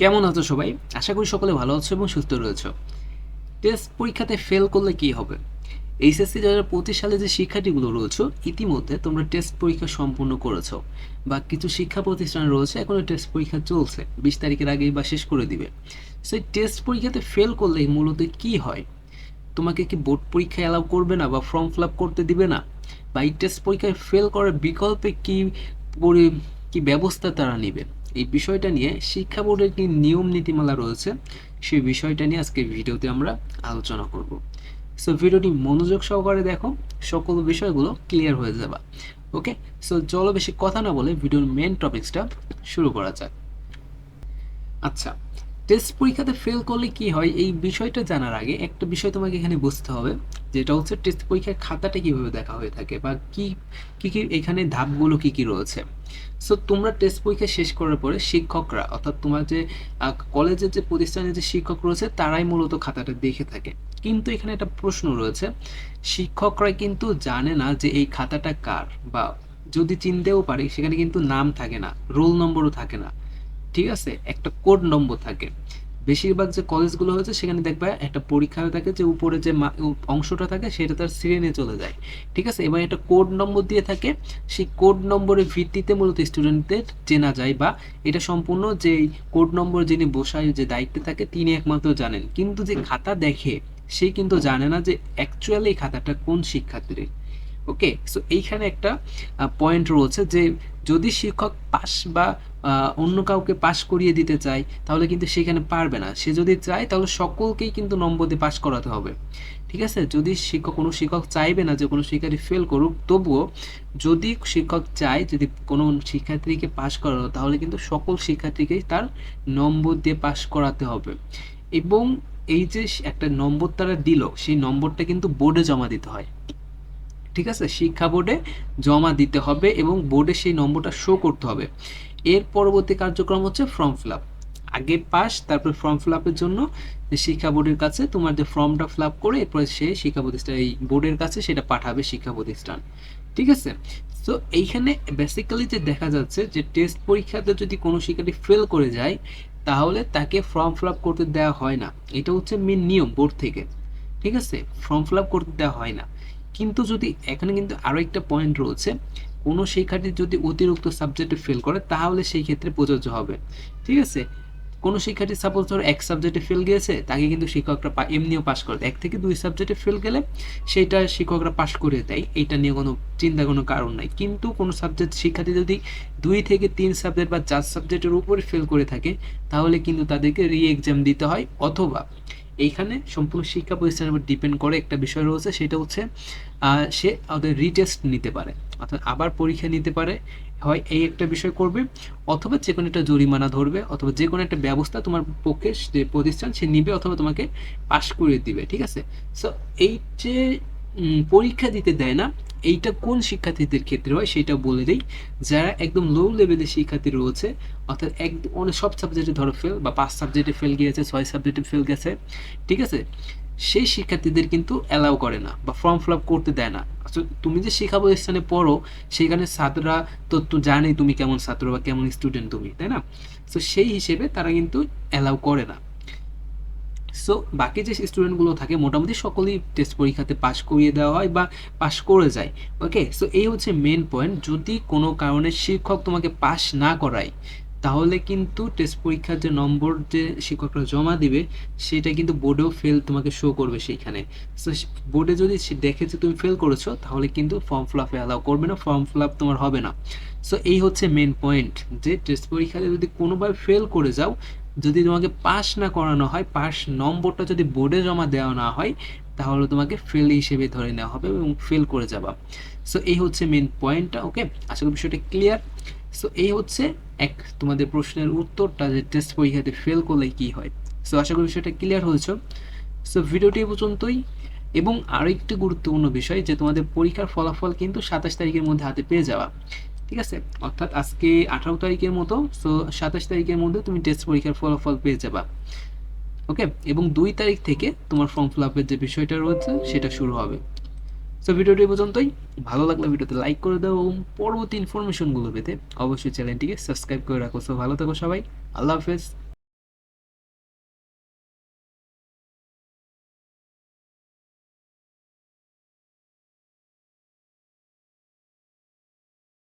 কেমন আছো সবাই? আশা করি সকলে ভালো আছো এবং সুস্থ রয়েছো। টেস্ট পরীক্ষাতে ফেল করলে কি হবে? এইচএসসি দু হাজার পঁচিশ সালে যে শিক্ষার্থীগুলো রয়েছে, ইতিমধ্যে তোমরা টেস্ট পরীক্ষা সম্পূর্ণ করেছ বা কিছু শিক্ষা প্রতিষ্ঠান রয়েছে এখনও টেস্ট পরীক্ষা চলছে। বিশ তারিখের আগেই বা শেষ করে দিবে। সেই টেস্ট পরীক্ষাতে ফেল করলে মূলত কি হয়? তোমাকে কি বোর্ড পরীক্ষা অ্যালাউ করবে না বা ফর্ম ফিল করতে দিবে না? বা এই টেস্ট পরীক্ষায় ফেল করার বিকল্পে কি কি ব্যবস্থা তারা নেবে? এই বিষয়টা নিয়ে শিক্ষা বোর্ডের কি নিয়ম নীতিমালা রয়েছে, সেই বিষয়টা নিয়ে আজকে ভিডিওতে আমরা আলোচনা করব। সো ভিডিওটি মনোযোগ সহকারে দেখো, সকল বিষয়গুলো ক্লিয়ার হয়ে যাবে। ওকে সো চলো বেশি কথা না বলে ভিডিওর মেন টপিকসটা শুরু করা যাক। আচ্ছা টেস্ট পরীক্ষাতে ফেল করলে কি হয়? এই বিষয়টা জানার আগে একটা বিষয় তোমাকে এখানে বুঝতে হবে, যেটা হচ্ছে টেস্ট পরীক্ষার খাতাটা কীভাবে দেখা হয়ে থাকে বা কি কি কি এখানে ধাপগুলো কি কি রয়েছে। সো তোমরা টেস্ট পরীক্ষা শেষ করার পরে শিক্ষকরা, অর্থাৎ তোমার যে কলেজের যে প্রতিষ্ঠানের যে শিক্ষক রয়েছে, তারাই মূলত খাতাটা দেখে থাকে। কিন্তু এখানে একটা প্রশ্ন রয়েছে, শিক্ষকরা কিন্তু জানে না যে এই খাতাটা কার বা যদি চিনতেও পারে, সেখানে কিন্তু নাম থাকে না, রোল নম্বরও থাকে না। ঠিক আছে? একটা কোড নম্বর থাকে। বেশিরভাগ যে কলেজগুলো হয়েছে, সেখানে দেখবে একটা পরীক্ষা থাকে যে উপরে যে অংশটা থাকে, সেটা তার সিরিয়ালে চলে যায়। ঠিক আছে? এবং একটা কোড নম্বর দিয়ে থাকে। সেই কোড নম্বরের ভিত্তিতে মূলত স্টুডেন্টদের চেনা যায় বা এটা সম্পূর্ণ যে কোড নম্বর যিনি বসায়, যে দায়িত্বে থাকে, তিনি একমাত্র জানেন। কিন্তু যে খাতা দেখে, সে কিন্তু জানে না যে অ্যাকচুয়ালি খাতাটা কোন শিক্ষার্থীর। ওকে সো এইখানে একটা পয়েন্ট রয়েছে যে যদি শিক্ষক পাস বা অন্য কাউকে পাস করিয়ে দিতে চায়, তাহলে কিন্তু সেখানে পারবে না। সে যদি চায়, তাহলে সকলকেই কিন্তু নম্বর দিয়ে পাস করাতে হবে। ঠিক আছে? যদি শিক্ষক, কোনো শিক্ষক চাইবে না যে কোনো শিক্ষার্থী ফেল করুক, তবুও যদি শিক্ষক চায়, যদি কোনো শিক্ষার্থীকে পাস করানো তাহলে কিন্তু সকল শিক্ষার্থীকেই তার নম্বর দিয়ে পাস করাতে হবে। এবং এই যে একটা নম্বর তারা দিল, সেই নম্বরটা কিন্তু বোর্ডে জমা দিতে হয়। ঠিক আছে? শিক্ষা বোর্ডে জমা দিতে হবে এবং বোর্ডে সেই নম্বরটা শো করতে হবে। এর পরবর্তী কার্যক্রম হচ্ছে ফর্ম ফিল আপ আগে পাস তারপর ফর্ম ফিল আপের জন্য শিক্ষা বোর্ডের কাছে তোমার যে ফর্মটা ফিল আপ করে, এরপরে সে শিক্ষা প্রতিষ্ঠান, এই বোর্ডের কাছে সেটা পাঠাবে শিক্ষা প্রতিষ্ঠান। ঠিক আছে? তো এইখানে বেসিক্যালি যে দেখা যাচ্ছে যে টেস্ট পরীক্ষাতে যদি কোনো শিক্ষার্থী ফেল করে যায়, তাহলে তাকে ফর্ম ফিল আপ করতে দেওয়া হয় না। এটা হচ্ছে মেন নিয়ম বোর্ড থেকে। ঠিক আছে? ফর্ম ফিল আপ করতে দেওয়া হয় না। কিন্তু যদি এখানে কিন্তু আরও একটা পয়েন্ট রয়েছে, কোনো শিক্ষার্থী যদি অতিরিক্ত সাবজেক্টে ফেল করে, তাহলে সেই ক্ষেত্রে প্রযোজ্য হবে। ঠিক আছে? কোনো শিক্ষার্থী সাপোজ ধরো এক সাবজেক্টে ফেল গিয়েছে, তাকে কিন্তু শিক্ষকরা এমনিও পাস করে এক থেকে দুই সাবজেক্টে ফেল গেলে সেটা শিক্ষকরা পাস করে দেয়। এটা নিয়ে কোনো চিন্তার কোনো কারণ নাই। কিন্তু কোনো সাবজেক্ট শিক্ষার্থী যদি দুই থেকে তিন সাবজেক্ট বা চার সাবজেক্টের উপরে ফেল করে থাকে, তাহলে কিন্তু তাদেরকে রি এক্সাম দিতে হয়। অথবা এইখানে সম্পূর্ণ শিক্ষা প্রতিষ্ঠানের উপর ডিপেন্ড করে একটা বিষয় রয়েছে, সেটা হচ্ছে সে ওদের রিটেস্ট নিতে পারে। অর্থাৎ আবার পরীক্ষা নিতে পারে, হয় এই একটা বিষয় করবে, অথবা যে কোনো একটা জরিমানা ধরবে, অথবা যে কোনো একটা ব্যবস্থা তোমার পক্ষে, যে প্রতিষ্ঠান সে নিবে, অথবা তোমাকে পাশ করিয়ে দিবে, ঠিক আছে? সো এই যে পরীক্ষা দিতে দেয় না। এইটা কোন শিক্ষার্থীদের ক্ষেত্রে হয় সেটা বলে দেই। যারা একদম লো লেভেলের শিক্ষার্থী রয়েছে, অর্থাৎ একদম অনেক সব সাবজেক্টে ধরো ফেল বা পাঁচ সাবজেক্টে ফেল গিয়েছে, ছয় সাবজেক্টে ফেল গেছে, ঠিক আছে? সেই শিক্ষার্থীদের কিন্তু অ্যালাউ করে না বা ফর্ম ফিল করতে দেয় না। আসলে তুমি যে শিক্ষা প্রতিষ্ঠানে পড়ো, সেখানে ছাত্ররা তো তো জানে তুমি কেমন ছাত্র বা কেমন স্টুডেন্ট তুমি, তাই না? তো সেই হিসেবে তারা কিন্তু অ্যালাউ করে না। সো বাকি যে স্টুডেন্টগুলো থাকে, মোটামুটি সকলেই টেস্ট পরীক্ষাতে পাশ করিয়ে দেওয়া হয় বা পাশ করে যায়। ওকে সো এই হচ্ছে মেন পয়েন্ট যদি কোনো কারণে শিক্ষক তোমাকে পাশ না করায়, তাহলে কিন্তু টেস্ট পরীক্ষার যে নম্বর যে শিক্ষকরা জমা দিবে, সেটা কিন্তু বোর্ডেও ফেল তোমাকে শো করবে সেইখানে। সো বোর্ডে যদি দেখে যে তুমি ফেল করেছ, তাহলে কিন্তু ফর্ম ফিল আপে অ্যালাউ করবে না ফর্ম ফিল আপ তোমার হবে না। সো এই হচ্ছে মেন পয়েন্ট যে টেস্ট পরীক্ষাতে যদি কোনোভাবে ফেল করে যাও যদি তোমাকে পাস না করানো হয়, পাস নম্বরটা যদি বোর্ডে জমা দেওয়া না হয়, তাহলে তোমাকে ফেল হিসেবে ধরে নেওয়া হবে এবং ফেল করে যাবা। সো এই হচ্ছে মেন পয়েন্টটা ওকে আশা করি বিষয়টা ক্লিয়ার সো এই হচ্ছে এক তোমাদের প্রশ্নের উত্তরটা যে টেস্ট পরীক্ষাতে ফেল করলে কি হয়। সো আশা করি বিষয়টা ক্লিয়ার হয়েছে। সো ভিডিওটি পর্যন্তই। এবং আরেকটি গুরুত্বপূর্ণ বিষয় যে তোমাদের পরীক্ষার ফলাফল কিন্তু সাতাশ তারিখের মধ্যে হাতে পেয়ে যাওয়া ঠিক আছে? অর্থাৎ আজকে আঠারো তারিখের মতো সো সাতাশ তারিখের মধ্যে তুমি টেস্ট পরীক্ষার ফলাফল পেয়ে যাবা। ওকে এবং দুই তারিখ থেকে তোমার ফর্ম ফিল আপের যে বিষয়টা রয়েছে, সেটা শুরু হবে। সো ভিডিওটি পর্যন্তই। ভালো লাগলে ভিডিওতে লাইক করে দাও এবং পরবর্তী ইনফরমেশনগুলো পেতে অবশ্যই চ্যানেলটিকে সাবস্ক্রাইব করে রাখো। সো ভালো থাকো সবাই। আল্লাহ হাফেজ।